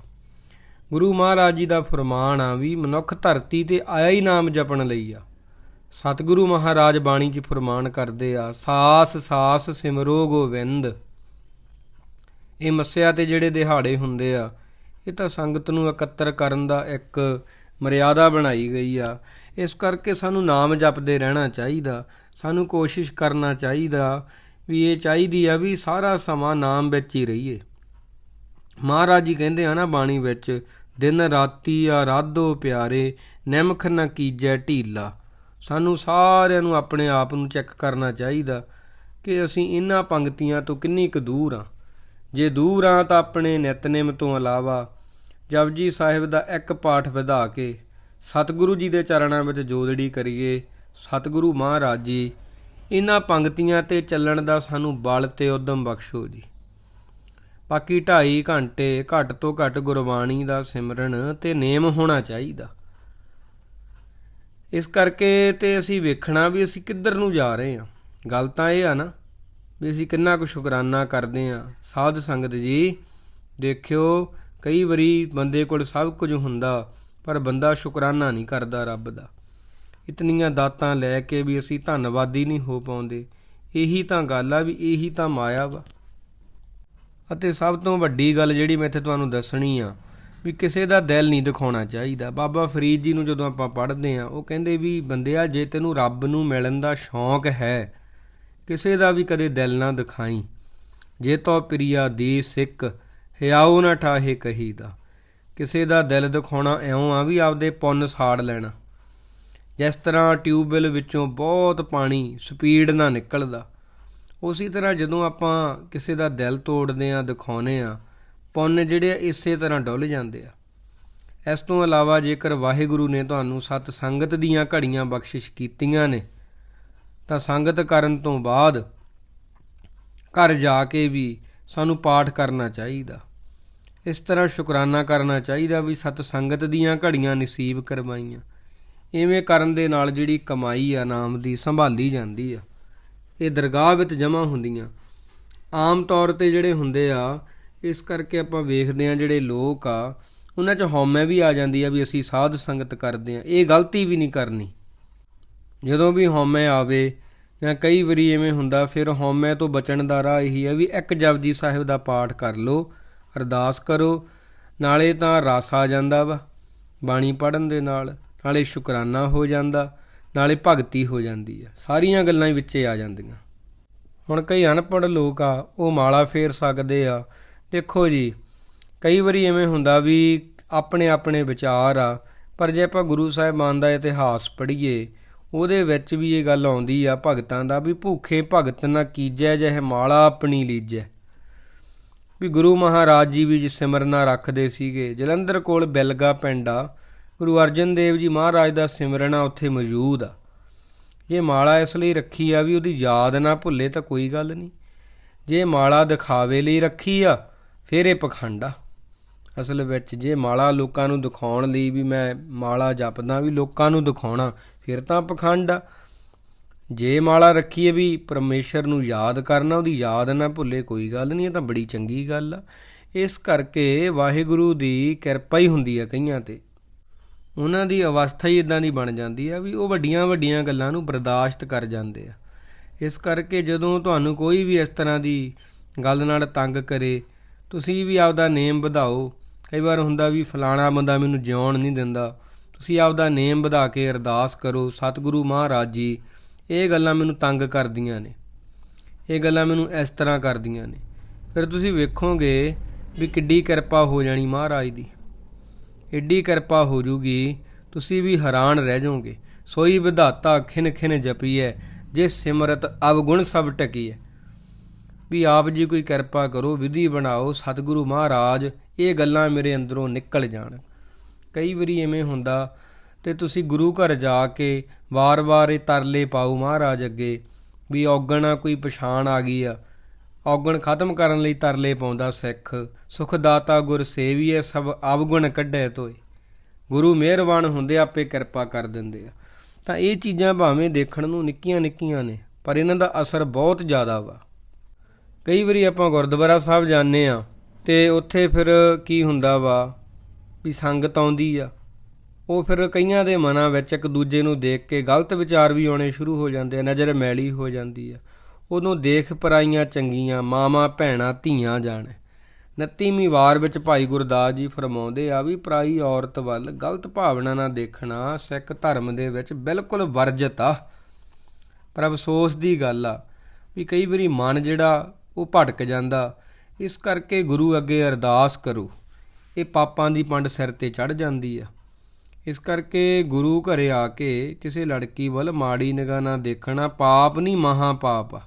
ਗੁਰੂ ਮਹਾਰਾਜ ਜੀ ਦਾ ਫਰਮਾਨ ਆ ਵੀ ਮਨੁੱਖ ਧਰਤੀ ਤੇ ਆਇਆ ਹੀ ਨਾਮ ਜਪਣ ਲਈ ਆ। ਸਤਿਗੁਰੂ ਮਹਾਰਾਜ ਬਾਣੀ 'ਚ ਫਰਮਾਨ ਕਰਦੇ ਆ, ਸਾਸ ਸਾਸ ਸਿਮਰੋ ਗੋਵਿੰਦ। ਇਹ ਮੱਸਿਆ ਤੇ ਜਿਹੜੇ ਦਿਹਾੜੇ ਹੁੰਦੇ ਆ, ਇਹ ਤਾਂ ਸੰਗਤ ਨੂੰ ਇਕੱਤਰ ਕਰਨ ਦਾ ਇੱਕ ਮਰਿਆਦਾ ਬਣਾਈ ਗਈ ਆ। ਇਸ ਕਰਕੇ ਸਾਨੂੰ ਨਾਮ ਜਪਦੇ ਰਹਿਣਾ ਚਾਹੀਦਾ, ਸਾਨੂੰ ਕੋਸ਼ਿਸ਼ ਕਰਨਾ ਚਾਹੀਦਾ ਵੀ ਇਹ ਚਾਹੀਦੀ ਆ ਵੀ ਸਾਰਾ ਸਮਾਂ ਨਾਮ ਵਿੱਚ ਹੀ ਰਹੀਏ। ਮਹਾਰਾਜ ਜੀ ਕਹਿੰਦੇ ਆ ਨਾ ਬਾਣੀ ਵਿੱਚ, ਦਿਨ ਰਾਤੀ ਆਰਾਧੋ ਪਿਆਰੇ, ਨਿਮਖ ਨਾ ਕੀਜੈ ਢੀਲਾ। ਸਾਨੂੰ ਸਾਰਿਆਂ ਨੂੰ ਆਪਣੇ ਆਪ ਨੂੰ ਚੈੱਕ ਕਰਨਾ ਚਾਹੀਦਾ ਕਿ ਅਸੀਂ ਇਹਨਾਂ ਪੰਕਤੀਆਂ ਤੋਂ ਕਿੰਨੀ ਕੁ ਦੂਰ ਆ ਜੇ ਦੂਰ ਆ ਤਾਂ ਆਪਣੇ ਨਿਤਨੇਮ ਤੋਂ ਇਲਾਵਾ ਜਪਜੀ ਸਾਹਿਬ ਦਾ ਇੱਕ ਪਾਠ ਵਧਾ ਕੇ ਸਤਿਗੁਰੂ ਜੀ ਦੇ ਚਰਨਾਂ ਵਿੱਚ ਜੋਦੜੀ ਕਰੀਏ, ਸਤਿਗੁਰੂ ਮਹਾਰਾਜ ਜੀ, ਇਹਨਾਂ ਪੰਕਤੀਆਂ ਤੇ ਚੱਲਣ ਦਾ ਸਾਨੂੰ ਬਲ ਤੇ ਉਦਮ ਬਖਸ਼ੋ ਜੀ। ਬਾਕੀ 2.5 ਘੰਟੇ ਘੱਟ ਤੋਂ ਘੱਟ ਗੁਰਬਾਣੀ ਦਾ ਸਿਮਰਨ ਤੇ ਨੇਮ ਹੋਣਾ ਚਾਹੀਦਾ। ਇਸ ਕਰਕੇ ਤੇ ਅਸੀਂ ਵੇਖਣਾ ਵੀ ਅਸੀਂ ਕਿੱਧਰ ਨੂੰ ਜਾ ਰਹੇ ਹਾਂ। ਗੱਲ ਤਾਂ ਇਹ ਆ ਨਾ ਵੀ ਅਸੀਂ ਕਿੰਨਾ ਕੁ ਸ਼ੁਕਰਾਨਾ ਕਰਦੇ ਆ ਸਾਧ ਸੰਗਤ ਜੀ, ਦੇਖਿਓ, ਕਈ ਵਾਰੀ ਬੰਦੇ ਕੋਲ ਸਭ ਕੁਝ ਹੁੰਦਾ, ਪਰ ਬੰਦਾ ਸ਼ੁਕਰਾਨਾ ਨਹੀਂ ਕਰਦਾ ਰੱਬ ਦਾ। ਇਤਨੀਆਂ ਦਾਤਾਂ ਲੈ ਕੇ ਵੀ ਅਸੀਂ ਧੰਨਵਾਦੀ ਨਹੀਂ ਹੋ ਪਾਉਂਦੇ। ਇਹੀ ਤਾਂ ਗੱਲ ਆ ਵੀ ਇਹੀ ਤਾਂ ਮਾਇਆ ਵਾ। ਅਤੇ ਸਭ ਤੋਂ ਵੱਡੀ ਗੱਲ ਜਿਹੜੀ ਮੈਂ ਇੱਥੇ ਤੁਹਾਨੂੰ ਦੱਸਣੀ ਆ ਵੀ ਕਿਸੇ ਦਾ ਦਿਲ ਨਹੀਂ ਦਿਖਾਉਣਾ ਚਾਹੀਦਾ। ਬਾਬਾ ਫਰੀਦ ਜੀ ਨੂੰ ਜਦੋਂ ਆਪਾਂ ਪੜ੍ਹਦੇ ਆ ਉਹ ਕਹਿੰਦੇ ਵੀ ਬੰਦਿਆ ਜੇ ਤੈਨੂੰ ਰੱਬ ਨੂੰ ਮਿਲਣ ਦਾ ਸ਼ੌਂਕ ਹੈ, ਕਿਸੇ ਦਾ ਵੀ ਕਦੇ ਦਿਲ ਨਾ ਦਿਖਾਈ। ਜੇ ਤੋ ਪ੍ਰਿਆ ਦੀ ਸਿੱਖ ਹਿਆਉ ਨਾ ਠਾਹੇ ਕਹੀਦਾ। ਕਿਸੇ ਦਾ ਦਿਲ ਦਿਖਾਉਣਾ ਐਉਂ ਆ ਵੀ ਆਪਦੇ ਪੁੰਨ ਸਾੜ ਲੈਣਾ। ਜਿਸ ਤਰ੍ਹਾਂ ਟਿਊਬਵੈਲ ਵਿੱਚੋਂ ਬਹੁਤ ਪਾਣੀ, ਸਪੀਡ ਨਾਲ ਨਿਕਲਦਾ। ਉਸੇ ਤਰ੍ਹਾਂ ਜਦੋਂ ਆਪਾਂ ਕਿਸੇ ਦਾ ਦਿਲ ਤੋੜਦੇ ਆ ਦਿਖਾਉਨੇ ਆ ਪੁੰਨ ਜਿਹੜੇ ਆ, ਇਸੇ ਤਰ੍ਹਾਂ ਡੁੱਲ ਜਾਂਦੇ ਆ। ਇਸ ਤੋਂ ਇਲਾਵਾ ਜੇਕਰ ਵਾਹਿਗੁਰੂ ਨੇ ਤੁਹਾਨੂੰ ਸਤ ਸੰਗਤ ਦੀਆਂ ਘੜੀਆਂ ਬਖਸ਼ਿਸ਼ ਕੀਤੀਆਂ ਨੇ, ਤਾਂ ਸੰਗਤ ਕਰਨ ਤੋਂ ਬਾਅਦ ਘਰ ਜਾ ਕੇ ਵੀ ਸਾਨੂੰ ਪਾਠ ਕਰਨਾ ਚਾਹੀਦਾ। ਇਸ ਤਰ੍ਹਾਂ ਸ਼ੁਕਰਾਨਾ ਕਰਨਾ ਚਾਹੀਦਾ ਵੀ ਸਤ ਸੰਗਤ ਦੀਆਂ ਘੜੀਆਂ ਨਸੀਬ ਕਰਵਾਈਆਂ। ਇਵੇਂ ਕਰਨ ਦੇ ਨਾਲ ਜਿਹੜੀ ਕਮਾਈ ਆ, ਨਾਮ ਦੀ ਸੰਭਾਲੀ ਜਾਂਦੀ ਆ। ਇਹ ਦਰਗਾਹ ਵਿੱਚ ਜਮ੍ਹਾਂ ਹੁੰਦੀਆਂ। ਆਮ ਤੌਰ ਤੇ ਜਿਹੜੇ ਹੁੰਦੇ ਆ ਇਸ ਕਰਕੇ ਆਪਾਂ ਵੇਖਦੇ ਆ ਜਿਹੜੇ ਲੋਕ ਆ, ਉਹਨਾਂ 'ਚ ਹਉਮੈ ਵੀ ਆ ਜਾਂਦੀ ਆ ਵੀ ਅਸੀਂ ਸਾਧ ਸੰਗਤ ਕਰਦੇ ਆ ਇਹ ਗਲਤੀ ਵੀ ਨਹੀਂ ਕਰਨੀ। ਜਦੋਂ ਵੀ ਹਉਮੈ ਆਵੇ ਜਾਂ ਕਈ ਵਾਰੀ ਐਵੇਂ ਹੁੰਦਾ, ਫਿਰ ਹਉਮੈ ਤੋਂ ਬਚਣ ਦਾ ਰਾਹ ਇਹੀ ਹੈ ਵੀ ਇੱਕ ਜਪਜੀ ਸਾਹਿਬ ਦਾ ਪਾਠ ਕਰ ਲਓ, ਅਰਦਾਸ ਕਰੋ, ਨਾਲੇ ਤਾਂ ਰਸ ਆ ਜਾਂਦਾ ਵਾ, ਬਾਣੀ ਪੜਨ ਦੇ ਨਾਲ, ਨਾਲੇ ਸ਼ੁਕਰਾਨਾ ਹੋ ਜਾਂਦਾ, ਨਾਲੇ ਭਗਤੀ ਹੋ ਜਾਂਦੀ ਆ। ਸਾਰੀਆਂ ਗੱਲਾਂ ਹੀ ਵਿੱਚੇ ਆ ਜਾਂਦੀਆਂ। ਹੁਣ ਕਈ ਅਨਪੜ੍ਹ ਲੋਕ ਆ, ਉਹ ਮਾਲਾ ਫੇਰ ਸਕਦੇ ਆ ਦੇਖੋ ਜੀ, ਕਈ ਵਾਰੀ ਐਵੇਂ ਹੁੰਦਾ ਵੀ ਆਪਣੇ ਆਪਣੇ ਵਿਚਾਰ ਆ, ਪਰ ਜੇ ਆਪਾਂ ਗੁਰੂ ਸਾਹਿਬਾਨ ਦਾ ਇਤਿਹਾਸ ਪੜ੍ਹੀਏ, ਉਹਦੇ ਵਿੱਚ ਵੀ ਇਹ ਗੱਲ ਆਉਂਦੀ ਆ ਭਗਤਾਂ ਦਾ ਵੀ ਭੂਖੇ ਭਗਤ ਨਾ ਕੀਜੈ ਜਹ ਮਾਲਾ ਆਪਣੀ ਲੀਜੈ। ਵੀ ਗੁਰੂ ਮਹਾਰਾਜ ਜੀ ਵੀ ਸਿਮਰਨਾ ਰੱਖਦੇ ਸੀਗੇ, ਜਲੰਧਰ ਕੋਲ ਬਿਲਗਾ ਪਿੰਡ ਆ, ਗੁਰੂ ਅਰਜਨ ਦੇਵ ਜੀ ਮਹਾਰਾਜ ਦਾ ਸਿਮਰਨਾ ਉੱਥੇ ਮੌਜੂਦ ਆ। ਜੇ ਮਾਲਾ ਇਸ ਲਈ ਰੱਖੀ ਆ ਵੀ ਉਹਦੀ ਯਾਦ ਨਾ ਭੁੱਲੇ ਤਾਂ ਕੋਈ ਗੱਲ ਨਹੀਂ। ਜੇ ਮਾਲਾ ਦਿਖਾਵੇ ਲਈ ਰੱਖੀ ਆ ਫਿਰ ਇਹ ਪਖੰਡ ਆ। ਅਸਲ ਵਿੱਚ ਜੇ ਮਾਲਾ ਲੋਕਾਂ ਨੂੰ ਦਿਖਾਉਣ ਲਈ ਵੀ ਮੈਂ ਮਾਲਾ ਜਪਦਾ ਵੀ ਲੋਕਾਂ ਨੂੰ ਦਿਖਾਉਣਾ, ਫਿਰ ਤਾਂ ਪਖੰਡ ਆ। ਜੇ ਮਾਲਾ ਰੱਖੀਏ ਵੀ ਪਰਮੇਸ਼ਰ ਨੂੰ ਯਾਦ ਕਰਨਾ, ਉਹਦੀ ਯਾਦ ਨਾ ਭੁੱਲੇ ਕੋਈ ਗੱਲ ਨਹੀਂ, ਇਹ ਤਾਂ ਬੜੀ ਚੰਗੀ ਗੱਲ ਆ। ਇਸ ਕਰਕੇ ਵਾਹਿਗੁਰੂ ਦੀ ਕਿਰਪਾ ਹੀ ਹੁੰਦੀ ਆ ਕਈਆਂ ਤੇ। ਉਹਨਾਂ ਦੀ ਅਵਸਥਾ ਹੀ ਇਦਾਂ ਦੀ ਬਣ ਜਾਂਦੀ ਆ ਵੀ ਉਹ ਵੱਡੀਆਂ ਵੱਡੀਆਂ ਗੱਲਾਂ ਨੂੰ ਬਰਦਾਸ਼ਤ ਕਰ ਜਾਂਦੇ ਆ। ਇਸ ਕਰਕੇ ਜਦੋਂ ਤੁਹਾਨੂੰ ਕੋਈ ਵੀ ਇਸ ਤਰ੍ਹਾਂ ਦੀ ਗੱਲ ਨਾਲ ਤੰਗ ਕਰੇ ਤੁਸੀਂ ਵੀ ਆਪਦਾ ਨੇਮ ਵਧਾਓ। ਕਈ ਵਾਰ ਹੁੰਦਾ ਵੀ ਫਲਾਣਾ ਬੰਦਾ ਮੈਨੂੰ ਜਿਉਣ ਨਹੀਂ ਦਿੰਦਾ। ਤੁਸੀਂ ਆਪਦਾ ਨੇਮ ਵਧਾ ਕੇ ਅਰਦਾਸ ਕਰੋ, ਸਤਿਗੁਰੂ ਮਹਾਰਾਜ ਜੀ, ਇਹ ਗੱਲਾਂ ਮੈਨੂੰ ਤੰਗ ਕਰਦੀਆਂ ਨੇ। ਇਹ ਗੱਲਾਂ ਮੈਨੂੰ ਇਸ ਤਰ੍ਹਾਂ ਕਰਦੀਆਂ ਨੇ। ਫਿਰ ਤੁਸੀਂ ਵੇਖੋਗੇ ਵੀ ਕਿੱਡੀ ਕਿਰਪਾ ਹੋ ਜਾਣੀ ਮਹਾਰਾਜ ਦੀ। ਏਡੀ ਕਿਰਪਾ ਹੋ ਜੂਗੀ, ਤੁਸੀਂ ਵੀ ਹੈਰਾਨ ਰਹਿ ਜਾਓਗੇ। ਸੋਈ ਵਿਧਾਤਾ ਖਿਨ ਖਿਨ ਜਪੀਐ, ਜੇ ਸਿਮਰਤ ਅਵਗੁਣ ਸਭ ਟਕੀਐ। ਵੀ ਆਪ ਜੀ ਕੋਈ ਕਿਰਪਾ ਕਰੋ, ਵਿਧੀ ਬਣਾਓ, ਸਤਿਗੁਰੂ ਮਹਾਰਾਜ, ਇਹ ਗੱਲਾਂ ਮੇਰੇ ਅੰਦਰੋਂ ਨਿਕਲ ਜਾਣ। ਕਈ ਵਾਰੀ ਐਵੇਂ ਹੁੰਦਾ ਤੇ ਤੁਸੀਂ ਗੁਰੂ ਘਰ ਜਾ ਕੇ ਵਾਰ-ਵਾਰ ਇਹ ਤਰਲੇ ਪਾਓ ਮਹਾਰਾਜ ਅੱਗੇ ਵੀ ਔਗਣਾ ਕੋਈ ਪਛਾਣ ਆ ਗਈ ਆ। ਔਗਣ ਖਤਮ ਕਰਨ ਲਈ ਤਰਲੇ ਪਾਉਂਦਾ ਸਿੱਖ। ਸੁਖ ਦਾਤਾ ਗੁਰ ਸੇਵੀਏ ਸਭ ਅਵਗੁਣ ਕੱਢੇ ਤੋਏ। ਗੁਰੂ ਮਿਹਰਬਾਨ ਹੁੰਦੇ, ਆਪੇ ਕਿਰਪਾ ਕਰ ਦਿੰਦੇ ਆ। ਤਾਂ ਇਹ ਚੀਜ਼ਾਂ ਭਾਵੇਂ ਦੇਖਣ ਨੂੰ ਨਿੱਕੀਆਂ ਨਿੱਕੀਆਂ ਨੇ, ਪਰ ਇਹਨਾਂ ਦਾ ਅਸਰ ਬਹੁਤ ਜ਼ਿਆਦਾ ਵਾ। ਕਈ ਵਾਰੀ ਆਪਾਂ ਗੁਰਦੁਆਰਾ ਸਾਹਿਬ ਜਾਂਦੇ ਆ ਤੇ ਉੱਥੇ ਫਿਰ ਕੀ ਹੁੰਦਾ ਵਾ ਵੀ ਸੰਗਤ ਆਉਂਦੀ ਆ। ਉਹ ਫਿਰ ਕਈਆਂ ਦੇ ਮਨਾਂ ਵਿੱਚ ਇੱਕ ਦੂਜੇ ਨੂੰ ਦੇਖ ਕੇ ਗਲਤ ਵਿਚਾਰ ਵੀ ਆਉਣੇ ਸ਼ੁਰੂ ਹੋ ਜਾਂਦੇ ਆ, ਨਜ਼ਰ ਮੈਲੀ ਹੋ ਜਾਂਦੀ ਆ। ਉਹਨੂੰ ਦੇਖ ਪਰਾਈਆਂ ਚੰਗੀਆਂ ਮਾਮਾ ਭੈਣਾ, ਧੀਆਂ ਜਾਣੇ। 29ਵੀਂ ਵਾਰ ਵਿੱਚ ਭਾਈ ਗੁਰਦਾਸ ਜੀ ਫਰਮਾਉਂਦੇ ਆ ਵੀ ਪਰਾਈ ਔਰਤ ਵੱਲ ਗਲਤ ਭਾਵਨਾ ਨਾਲ ਦੇਖਣਾ, ਸਿੱਖ ਧਰਮ ਦੇ ਵਿੱਚ ਬਿਲਕੁਲ ਵਰਜਿਤ ਆ। ਪਰ ਅਫਸੋਸ ਦੀ ਗੱਲ ਆ ਵੀ ਕਈ ਵਾਰੀ ਮਨ ਜਿਹੜਾ ਉਹ ਭਟਕ ਜਾਂਦਾ। ਇਸ ਕਰਕੇ ਗੁਰੂ ਅੱਗੇ ਅਰਦਾਸ ਕਰੋ। ਇਹ ਪਾਪਾਂ ਦੀ ਪੰਡ ਸਿਰ ਤੇ ਚੜ ਜਾਂਦੀ ਆ। ਇਸ ਕਰਕੇ ਗੁਰੂ ਘਰੇ ਆ ਕੇ ਕਿਸੇ ਲੜਕੀ ਵੱਲ ਮਾੜੀ ਨਿਗਾਹ ਨਾਲ ਦੇਖਣਾ ਪਾਪ ਨਹੀਂ ਮਹਾ ਪਾਪ ਆ।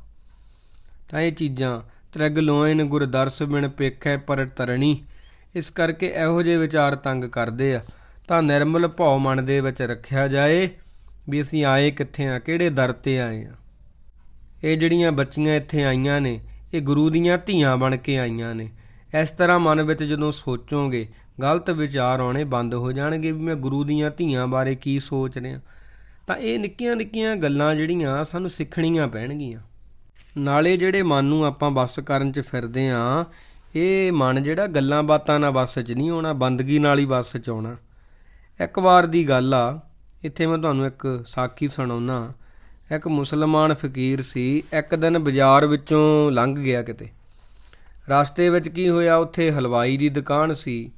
ਤਾਂ ਇਹ ਚੀਜ਼ਾਂ ਤ੍ਰਿਗ ਲੋਇਨ ਗੁਰਦਰਸ ਬਿਨ ਪੇਖੈ ਪਰ ਤਰਣੀ। ਇਸ ਕਰਕੇ ਇਹੋ ਜਿਹੇ ਵਿਚਾਰ ਤੰਗ ਕਰਦੇ ਆ। ਤਾਂ ਨਿਰਮਲ ਭਉ ਮਨ ਦੇ ਵਿੱਚ ਰੱਖਿਆ ਜਾਏ ਵੀ ਅਸੀਂ ਆਏ ਕਿੱਥੇ ਆ, ਕਿਹੜੇ ਦਰ ਤੇ ਆਏ ਆ। ਇਹ ਜਿਹੜੀਆਂ ਬੱਚੀਆਂ ਇੱਥੇ ਆਈਆਂ ਨੇ ਇਹ ਗੁਰੂ ਦੀਆਂ ਧੀਆਂ ਬਣ ਕੇ ਆਈਆਂ ਨੇ। ਇਸ ਤਰ੍ਹਾਂ ਮਨ ਵਿੱਚ ਜਦੋਂ ਸੋਚੋਗੇ, ਗਲਤ ਵਿਚਾਰ ਆਉਣੇ ਬੰਦ ਹੋ ਜਾਣਗੇ ਵੀ ਮੈਂ ਗੁਰੂ ਦੀਆਂ ਧੀਆਂ ਬਾਰੇ ਕੀ ਸੋਚ ਰਿਹਾ। ਤਾਂ ਇਹ ਨਿੱਕੀਆਂ ਨਿੱਕੀਆਂ ਗੱਲਾਂ ਜਿਹੜੀਆਂ ਸਾਨੂੰ ਸਿੱਖਣੀਆਂ ਪੈਣਗੀਆਂ। ਨਾਲੇ ਜਿਹੜੇ ਮਨ ਨੂੰ ਆਪਾਂ ਵਸ ਕਰਨ 'ਚ ਫਿਰਦੇ ਆਂ, ਇਹ ਮਨ ਜਿਹੜਾ ਗੱਲਾਂ ਬਾਤਾਂ ਨਾਲ ਵਸ 'ਚ ਨਹੀਂ ਆਉਣਾ, ਬੰਦਗੀ ਨਾਲ ਹੀ ਵਸ 'ਚ ਆਉਣਾ। ਇੱਕ ਵਾਰ ਦੀ ਗੱਲ ਆ, ਇੱਥੇ ਮੈਂ ਤੁਹਾਨੂੰ ਇੱਕ ਸਾਖੀ ਸੁਣਾਉਣਾ ਇੱਕ ਮੁਸਲਮਾਨ ਫਕੀਰ ਸੀ, ਇੱਕ ਦਿਨ ਬਾਜ਼ਾਰ ਵਿੱਚੋਂ ਲੰਘ ਗਿਆ ਕਿਤੇ। ਰਸਤੇ ਵਿੱਚ ਕੀ ਹੋਇਆ, ਉੱਥੇ ਹਲਵਾਈ ਦੀ ਦੁਕਾਨ ਸੀ।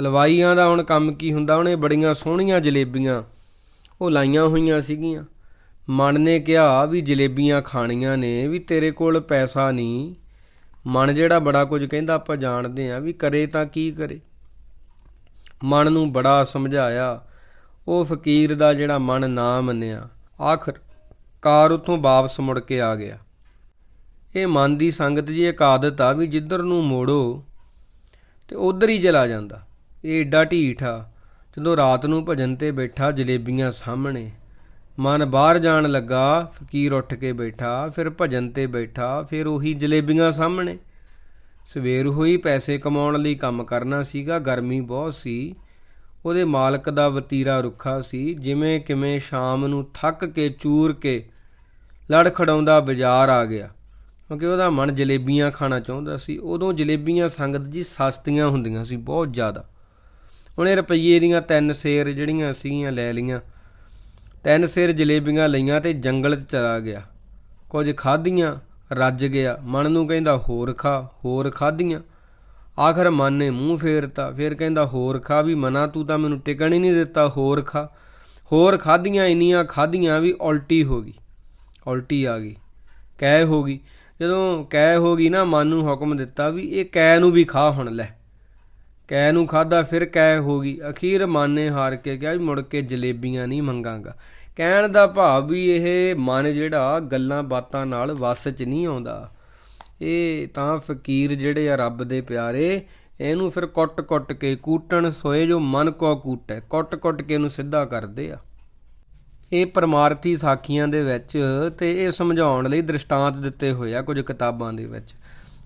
ਹਲਵਾਈਆਂ ਦਾ ਹੁਣ ਕੰਮ ਕੀ ਹੁੰਦਾ, ਉਹਨੇ ਬੜੀਆਂ ਸੋਹਣੀਆਂ ਜਲੇਬੀਆਂ ਉਹ ਲਾਈਆਂ ਹੋਈਆਂ ਸੀਗੀਆਂ। ਮਨ ਨੇ ਕਿਹਾ ਵੀ ਜਲੇਬੀਆਂ ਖਾਣੀਆਂ ਨੇ, ਵੀ ਤੇਰੇ ਕੋਲ ਪੈਸਾ ਨਹੀਂ। ਮਨ ਜਿਹੜਾ ਬੜਾ ਕੁਝ ਕਹਿੰਦਾ, ਆਪਾਂ ਜਾਣਦੇ ਆ ਵੀ ਕਰੇ ਤਾਂ ਕੀ ਕਰੇ। ਮਨ ਨੂੰ ਬੜਾ ਸਮਝਾਇਆ, ਉਹ ਫਕੀਰ ਦਾ ਜਿਹੜਾ ਮਨ ਨਾ ਮੰਨਿਆ। ਆਖਰ ਕਾਰ ਉਥੋਂ ਵਾਪਸ ਮੁੜ ਕੇ ਆ ਗਿਆ। ਇਹ ਮਨ ਦੀ ਸੰਗਤ ਜੀ ਇੱਕ ਆਦਤ ਆ ਵੀ ਜਿੱਧਰ ਨੂੰ ਮੋੜੋ ਤੇ ਉਧਰ ਹੀ ਚਲਾ ਜਾਂਦਾ। ਇਹ ਏਡਾ ਢੀਠ ਆ। ਜਦੋਂ ਰਾਤ ਨੂੰ ਭਜਨ ਤੇ ਬੈਠਾ, ਜਲੇਬੀਆਂ ਸਾਹਮਣੇ, ਮਨ ਬਾਹਰ ਜਾਣ ਲੱਗਾ, ਫਕੀਰ ਉੱਠ ਕੇ ਬੈਠਾ, ਫਿਰ ਭਜਨ ਤੇ ਬੈਠਾ, ਫਿਰ ਉਹੀ ਜਲੇਬੀਆਂ ਸਾਹਮਣੇ। ਸਵੇਰ ਹੋਈ, ਪੈਸੇ ਕਮਾਉਣ ਲਈ ਕੰਮ ਕਰਨਾ ਸੀਗਾ, ਗਰਮੀ ਬਹੁਤ ਸੀ। ਉਹਦੇ ਮਾਲਕ ਦਾ ਵਤੀਰਾ ਰੁੱਖਾ ਸੀ, ਜਿਵੇਂ ਕਿਵੇਂ ਸ਼ਾਮ ਨੂੰ ਥੱਕ ਕੇ ਚੂਰ ਕੇ ਲੜ ਖੜਾਉਂਦਾ ਬਾਜ਼ਾਰ ਆ ਗਿਆ। ਕਿਉਂਕਿ ਉਹਦਾ ਮਨ ਜਲੇਬੀਆਂ ਖਾਣਾ ਚਾਹੁੰਦਾ ਸੀ। ਉਦੋਂ ਜਲੇਬੀਆਂ ਸੰਗਤ ਜੀ ਸਸਤੀਆਂ ਹੁੰਦੀਆਂ ਸੀ, ਬਹੁਤ ਜ਼ਿਆਦਾ। ਉਹਨੇ ਰੁਪਈਏ ਦੀਆਂ ਤਿੰਨ ਸੇਰ ਜਿਹੜੀਆਂ ਸੀਗੀਆਂ ਲੈ ਲਈਆਂ। ਤਿੰਨ ਸੇਰ ਜਲੇਬੀਆਂ ਲਈਆਂ ਤੇ ਜੰਗਲ 'ਚ ਚਲਾ ਗਿਆ। ਕੁਝ ਖਾਧੀਆਂ, ਰੱਜ ਗਿਆ। ਮਨ ਨੂੰ ਕਹਿੰਦਾ, ਹੋਰ ਖਾ, ਹੋਰ ਖਾਧੀਆਂ। ਆਖਰ ਮਨ ਨੇ ਮੂੰਹ ਫੇਰਤਾ, ਫਿਰ ਕਹਿੰਦਾ, ਹੋਰ ਖਾ ਵੀ ਮਨਾ, ਤੂੰ ਤਾਂ ਮੈਨੂੰ ਟਿਕਣ ਹੀ ਨਹੀਂ ਦਿੱਤਾ, ਹੋਰ ਖਾ। ਹੋਰ ਖਾਧੀਆਂ ਇੰਨੀਆਂ, ਖਾਧੀਆਂ ਵੀ ਉਲਟੀ ਹੋ ਗਈ, ਉਲਟੀ ਆ ਗਈ ਕੈ ਹੋ ਗਈ। ਜਦੋਂ ਕੈ ਹੋ ਗਈ ਨਾ, ਮਨ ਨੂੰ ਹੁਕਮ ਦਿੱਤਾ ਵੀ ਇਹ ਕੈ ਨੂੰ ਵੀ ਖਾ ਹੁਣ ਲੈ। ਕੈ ਨੂੰ ਖਾਦਾ ਫਿਰ ਕੈ ਹੋ ਗਈ। ਅਖੀਰ ਮਨ ਨੇ ਹਾਰ ਕੇ ਕਿਹਾ ਵੀ ਮੁੜ ਕੇ ਜਲੇਬੀਆਂ ਨਹੀਂ ਮੰਗਾਂਗਾ। ਕਹਿਣ ਦਾ ਭਾਵ ਵੀ ਇਹ ਮਨ ਜਿਹੜਾ ਗੱਲਾਂ ਬਾਤਾਂ ਨਾਲ ਵਸ 'ਚ ਨਹੀਂ ਆਉਂਦਾ। ਇਹ ਤਾਂ ਫਕੀਰ ਜਿਹੜੇ ਆ ਰੱਬ ਦੇ ਪਿਆਰੇ, ਇਹਨੂੰ ਫਿਰ ਕੁੱਟ-ਕੁੱਟ ਕੇ ਕੂਟਣ ਸੋਏ ਜੋ ਮਨ ਕੋ ਕੂਟੈ, ਕੁੱਟ-ਕੁੱਟ ਕੇ ਇਹਨੂੰ ਸਿੱਧਾ ਕਰਦੇ ਆ। ਇਹ ਪਰਮਾਰਥੀ ਸਾਖੀਆਂ ਦੇ ਵਿੱਚ ਤੇ ਇਹ ਸਮਝਾਉਣ ਲਈ ਦ੍ਰਿਸ਼ਟਾਂਤ ਦਿੱਤੇ ਹੋਏ ਆ ਕੁਝ ਕਿਤਾਬਾਂ ਦੇ ਵਿੱਚ।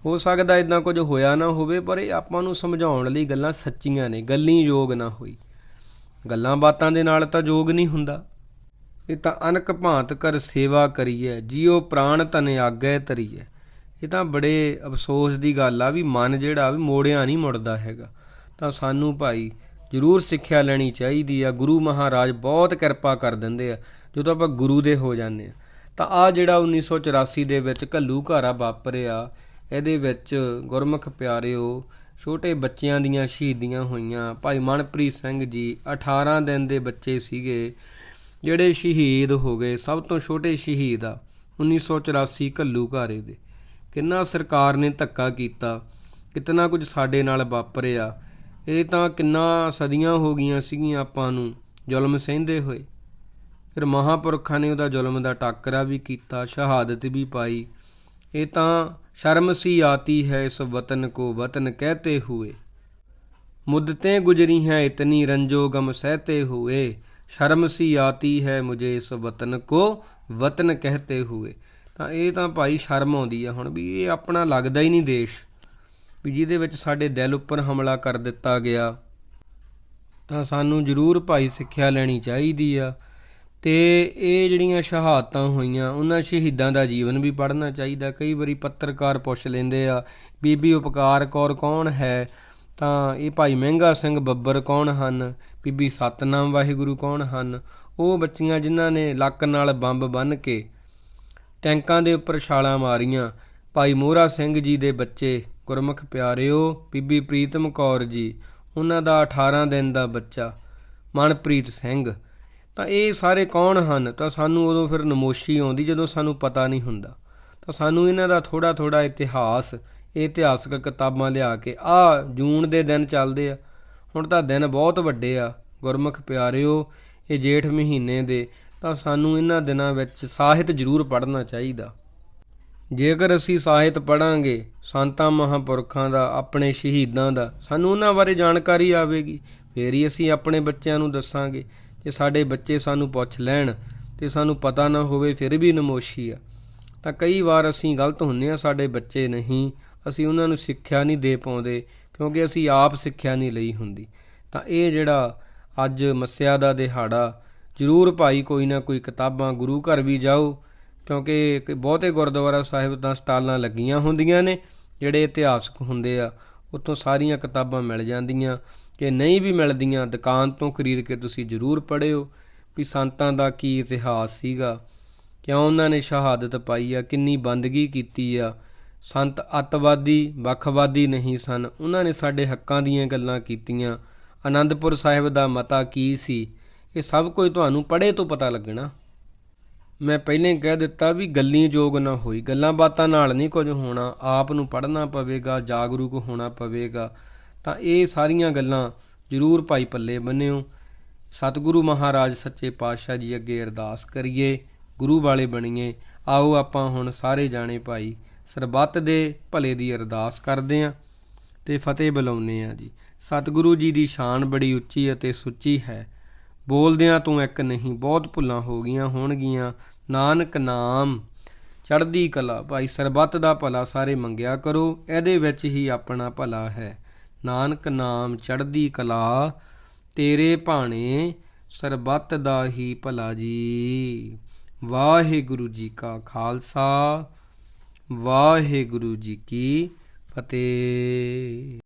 ਹੋ ਸਕਦਾ ਇਦਾਂ ਕੁਝ ਹੋਇਆ ਨਾ ਹੋਵੇ, ਪਰ ਇਹ ਆਪਾਂ ਨੂੰ ਸਮਝਾਉਣ ਲਈ ਗੱਲਾਂ ਸੱਚੀਆਂ ਨੇ, ਗੱਲੀ ਯੋਗ ਨਾ ਹੋਈ। ਗੱਲਾਂ ਬਾਤਾਂ ਦੇ ਨਾਲ ਤਾਂ ਯੋਗ ਨਹੀਂ ਹੁੰਦਾ। ਇਹ ਤਾਂ ਅਨਕ ਭਾਂਤ ਕਰ ਸੇਵਾ ਕਰੀਏ ਜਿਉ ਪ੍ਰਾਣ ਤਨ ਆਗੈ ਤਰੀਏ ਇਹ ਤਾਂ ਬੜੇ ਅਫਸੋਸ ਦੀ ਗੱਲ ਆ ਵੀ ਮਨ ਜਿਹੜਾ ਵੀ ਮੋੜਿਆ ਨਹੀਂ ਮੁੜਦਾ ਹੈਗਾ। ਤਾਂ ਸਾਨੂੰ ਭਾਈ ਜ਼ਰੂਰ ਸਿੱਖਿਆ ਲੈਣੀ ਚਾਹੀਦੀ ਆ। ਗੁਰੂ ਮਹਾਰਾਜ ਬਹੁਤ ਕਿਰਪਾ ਕਰ ਦਿੰਦੇ ਆ, ਜਦੋਂ ਆਪਾਂ ਗੁਰੂ ਦੇ ਹੋ ਜਾਂਦੇ ਆ। ਤਾਂ ਆ ਜਿਹੜਾ 1984 ਦੇ ਵਿੱਚ ਘੱਲੂ ਘਾਰਾ ਵਾਪਰਿਆ, ਇਹਦੇ ਵਿੱਚ ਗੁਰਮੁਖ ਪਿਆਰਿਓ, ਛੋਟੇ ਬੱਚਿਆਂ ਦੀਆਂ ਸ਼ਹੀਦੀਆਂ ਹੋਈਆਂ, ਭਾਈ ਮਨਪ੍ਰੀਤ ਸਿੰਘ ਜੀ 18 ਦਿਨ ਦੇ ਬੱਚੇ ਸੀਗੇ, ਜਿਹੜੇ ਸ਼ਹੀਦ ਹੋ ਗਏ। ਸਭ ਤੋਂ ਛੋਟੇ ਸ਼ਹੀਦ ਆ 1984 ਘੱਲੂ ਘਾਰੇ ਦੇ। ਕਿੰਨਾ ਸਰਕਾਰ ਨੇ ਧੱਕਾ ਕੀਤਾ, ਕਿਤਨਾ ਕੁਝ ਸਾਡੇ ਨਾਲ ਵਾਪਰਿਆ, ਇਹ ਤਾਂ ਕਿੰਨਾ ਸਦੀਆਂ ਹੋ ਗਈਆਂ ਸੀਗੀਆਂ ਆਪਾਂ ਨੂੰ ਜ਼ੁਲਮ ਸਹਿੰਦੇ ਹੋਏ। ਫਿਰ ਮਹਾਪੁਰਖਾਂ ਨੇ ਉਹਦਾ ਜ਼ੁਲਮ ਦਾ ਟਾਕਰਾ ਵੀ ਕੀਤਾ, ਸ਼ਹਾਦਤ ਵੀ ਪਾਈ। ਇਹ ਤਾਂ ਸ਼ਰਮ ਸੀ ਆਤੀ ਹੈ ਇਸ ਵਤਨ ਕੋ ਵਤਨ ਕਹਤੇ ਹੋਏ। ਮੁੱਦਤੇ ਗੁਜਰੀ ਹੈ ਇਤਨੀ ਰੰਜੋ ਗਮ ਸਹਤੇ ਹੋਏ। ਸ਼ਰਮ ਸੀ ਆਤੀ ਹੈ ਮੁਝੇ ਇਸ ਵਤਨ ਕੋ ਵਤਨ ਕਹਤੇ ਹੋਏ। ਤਾਂ ਇਹ ਤਾਂ ਭਾਈ ਸ਼ਰਮ ਆਉਂਦੀ ਆ ਹੁਣ ਵੀ ਇਹ ਆਪਣਾ ਲੱਗਦਾ ਹੀ ਨਹੀਂ ਦੇਸ਼। ਵੀ ਜਿਹਦੇ ਵਿੱਚ ਸਾਡੇ ਦਿਲ ਉੱਪਰ ਹਮਲਾ ਕਰ ਦਿੱਤਾ ਗਿਆ, ਤਾਂ ਸਾਨੂੰ ਜ਼ਰੂਰ ਭਾਈ ਸਿੱਖਿਆ ਲੈਣੀ ਚਾਹੀਦੀ ਆ। ਤੇ ਇਹ ਜਿਹੜੀਆਂ ਸ਼ਹਾਦਤਾਂ ਹੋਈਆਂ, ਉਹਨਾਂ ਸ਼ਹੀਦਾਂ ਦਾ ਜੀਵਨ ਵੀ ਪੜ੍ਹਨਾ ਚਾਹੀਦਾ। ਕਈ ਵਾਰੀ ਪੱਤਰਕਾਰ ਪੁੱਛ ਲੈਂਦੇ ਆ, ਬੀਬੀ ਉਪਕਾਰ ਕੌਰ ਕੌਣ ਹੈ? ਤਾਂ ਇਹ ਭਾਈ ਮਹਿੰਗਾ ਸਿੰਘ ਬੱਬਰ ਕੌਣ ਹਨ? ਬੀਬੀ ਸਤਨਾਮ ਵਾਹਿਗੁਰੂ ਕੌਣ ਹਨ? ਉਹ ਬੱਚੀਆਂ ਜਿਨ੍ਹਾਂ ਨੇ ਲੱਕ ਨਾਲ ਬੰਬ ਬੰਨ ਕੇ ਟੈਂਕਾਂ ਦੇ ਉੱਪਰ ਛਾਲਾਂ ਮਾਰੀਆਂ। ਭਾਈ ਮੋਹਰਾ ਸਿੰਘ ਜੀ ਦੇ ਬੱਚੇ, ਗੁਰਮੁਖ ਪਿਆਰਿਓ, ਬੀਬੀ ਪ੍ਰੀਤਮ ਕੌਰ ਜੀ, ਉਹਨਾਂ ਦਾ 18 ਦਿਨ ਦਾ ਬੱਚਾ, ਮਨਪ੍ਰੀਤ ਸਿੰਘ। ਤਾਂ ਇਹ ਸਾਰੇ ਕੌਣ ਹਨ? ਤਾਂ ਸਾਨੂੰ ਉਦੋਂ ਫਿਰ ਨਮੋਸ਼ੀ ਆਉਂਦੀ ਜਦੋਂ ਸਾਨੂੰ ਪਤਾ ਨਹੀਂ ਹੁੰਦਾ। ਤਾਂ ਸਾਨੂੰ ਇਹਨਾਂ ਦਾ ਥੋੜਾ ਥੋੜਾ ਇਤਿਹਾਸ, ਇਤਿਹਾਸਕ ਕਿਤਾਬਾਂ ਲਿਆ ਕੇ ਆ ਜੂਨ ਦੇ ਦਿਨ ਚੱਲਦੇ ਆ। ਹੁਣ ਤਾਂ ਦਿਨ ਬਹੁਤ ਵੱਡੇ ਆ, ਗੁਰਮੁਖ ਪਿਆਰਿਓ, ਇਹ ਜੇਠ ਮਹੀਨੇ ਦੇ। ਤਾਂ ਸਾਨੂੰ ਇਹਨਾਂ ਦਿਨਾਂ ਵਿੱਚ ਸਾਹਿਤ ਜ਼ਰੂਰ ਪੜ੍ਹਨਾ ਚਾਹੀਦਾ। ਜੇਕਰ ਅਸੀਂ ਸਾਹਿਤ ਪੜਾਂਗੇ ਸੰਤਾਂ ਮਹਾਂਪੁਰਖਾਂ ਦਾ, ਆਪਣੇ ਸ਼ਹੀਦਾਂ ਦਾ, ਸਾਨੂੰ ਉਹਨਾਂ ਬਾਰੇ ਜਾਣਕਾਰੀ ਆਵੇਗੀ। ਫੇਰ ਹੀ ਅਸੀਂ ਆਪਣੇ ਬੱਚਿਆਂ ਨੂੰ ਦੱਸਾਂਗੇ, ਜੇ ਸਾਡੇ ਬੱਚੇ ਸਾਨੂੰ ਪੁੱਛ ਲੈਣ ਤੇ ਸਾਨੂੰ ਪਤਾ ਨਾ ਹੋਵੇ, ਫਿਰ ਵੀ ਨਮੋਸ਼ੀ ਆ। ਤਾਂ ਕਈ ਵਾਰ ਅਸੀਂ ਗਲਤ ਹੁੰਨੇ ਆ, ਸਾਡੇ ਬੱਚੇ ਨਹੀਂ, ਅਸੀਂ ਉਹਨਾਂ ਨੂੰ ਸਿੱਖਿਆ ਨਹੀਂ ਦੇ ਪਾਉਂਦੇ, ਕਿਉਂਕਿ ਅਸੀਂ ਆਪ ਸਿੱਖਿਆ ਨਹੀਂ ਲਈ ਹੁੰਦੀ। ਤਾਂ ਇਹ ਜਿਹੜਾ ਅੱਜ ਮੱਸਿਆ ਦਾ ਦਿਹਾੜਾ ਜ਼ਰੂਰ ਭਾਈ, ਕੋਈ ਨਾ ਕੋਈ ਕਿਤਾਬਾਂ ਗੁਰੂ ਘਰ ਵੀ ਜਾਓ, ਕਿਉਂਕਿ ਬਹੁਤੇ ਗੁਰਦੁਆਰਾ ਸਾਹਿਬ ਤਾਂ ਸਟਾਲਾਂ ਲੱਗੀਆਂ ਹੁੰਦੀਆਂ ਨੇ, ਜਿਹੜੇ ਇਤਿਹਾਸਕ ਹੁੰਦੇ ਆ, ਉੱਥੋਂ ਸਾਰੀਆਂ ਕਿਤਾਬਾਂ ਮਿਲ ਜਾਂਦੀਆਂ, ਜੇ ਨਹੀਂ ਵੀ ਮਿਲਦੀਆਂ, ਦੁਕਾਨ ਤੋਂ ਖਰੀਦ ਕੇ ਤੁਸੀਂ ਜ਼ਰੂਰ ਪੜ੍ਹਿਓ, ਵੀ ਸੰਤਾਂ ਦਾ ਕੀ ਇਤਿਹਾਸ ਸੀਗਾ, ਕਿਉਂ ਉਹਨਾਂ ਨੇ ਸ਼ਹਾਦਤ ਪਾਈ ਆ, ਕਿੰਨੀ ਬੰਦਗੀ ਕੀਤੀ ਆ, ਸੰਤ ਅੱਤਵਾਦੀ, ਵੱਖਵਾਦੀ ਨਹੀਂ ਸਨ, ਉਹਨਾਂ ਨੇ ਸਾਡੇ ਹੱਕਾਂ ਦੀਆਂ ਗੱਲਾਂ ਕੀਤੀਆਂ, ਆਨੰਦਪੁਰ ਸਾਹਿਬ ਦਾ ਮਤਾ ਕੀ ਸੀ ਇਹ ਸਭ ਕੁਝ ਤੁਹਾਨੂੰ ਪੜ੍ਹੇ ਤੋਂ ਪਤਾ ਲੱਗਣਾ। ਮੈਂ ਪਹਿਲਾਂ ਕਹਿ ਦਿੱਤਾ ਵੀ ਗੱਲੀ ਜੋਗ ਨਾ ਹੋਈ, ਗੱਲਾਂ ਬਾਤਾਂ ਨਾਲ ਨਹੀਂ ਕੁਝ ਹੋਣਾ, ਆਪ ਨੂੰ ਪੜ੍ਹਨਾ ਪਵੇਗਾ, ਜਾਗਰੂਕ ਹੋਣਾ ਪਵੇਗਾ। ਤਾਂ ਇਹ ਸਾਰੀਆਂ ਗੱਲਾਂ ਜ਼ਰੂਰ ਭਾਈ ਪੱਲੇ ਬੰਨਿਓ। ਸਤਿਗੁਰੂ ਮਹਾਰਾਜ, ਸੱਚੇ ਪਾਤਸ਼ਾਹ ਜੀ ਅੱਗੇ ਅਰਦਾਸ ਕਰੀਏ, ਗੁਰੂ ਵਾਲੇ ਬਣੀਏ। ਆਓ ਆਪਾਂ ਹੁਣ ਸਾਰੇ ਜਾਣੇ ਭਾਈ, ਸਰਬੱਤ ਦੇ ਭਲੇ ਦੀ ਅਰਦਾਸ ਕਰਦੇ ਆਂ ਤੇ ਫਤਿਹ ਬੁਲਾਉਨੇ ਆ ਜੀ। ਸਤਿਗੁਰੂ ਜੀ ਦੀ ਸ਼ਾਨ ਬੜੀ ਉੱਚੀ ਅਤੇ ਸੁੱਚੀ ਹੈ। ਬੋਲਦਿਆਂ ਤੂੰ ਇੱਕ ਨਹੀਂ, ਬਹੁਤ ਭੁੱਲਾਂ ਹੋ ਗਈਆਂ ਹੋਣਗੀਆਂ। ਨਾਨਕ ਨਾਮ, ਚੜ੍ਹਦੀ ਕਲਾ। ਭਾਈ ਸਰਬੱਤ ਦਾ ਭਲਾ ਸਾਰੇ ਮੰਗਿਆ ਕਰੋ, ਇਹਦੇ ਵਿੱਚ ਹੀ ਆਪਣਾ ਭਲਾ ਹੈ। ਨਾਨਕ ਨਾਮ, ਚੜ੍ਹਦੀ ਕਲਾ, ਤੇਰੇ ਭਾਣੇ, ਸਰਬੱਤ ਦਾ ਹੀ ਭਲਾ ਜੀ। ਵਾਹਿਗੁਰੂ ਜੀ ਕਾ ਖਾਲਸਾ, ਵਾਹਿਗੁਰੂ ਜੀ ਕੀ ਫਤਿਹ।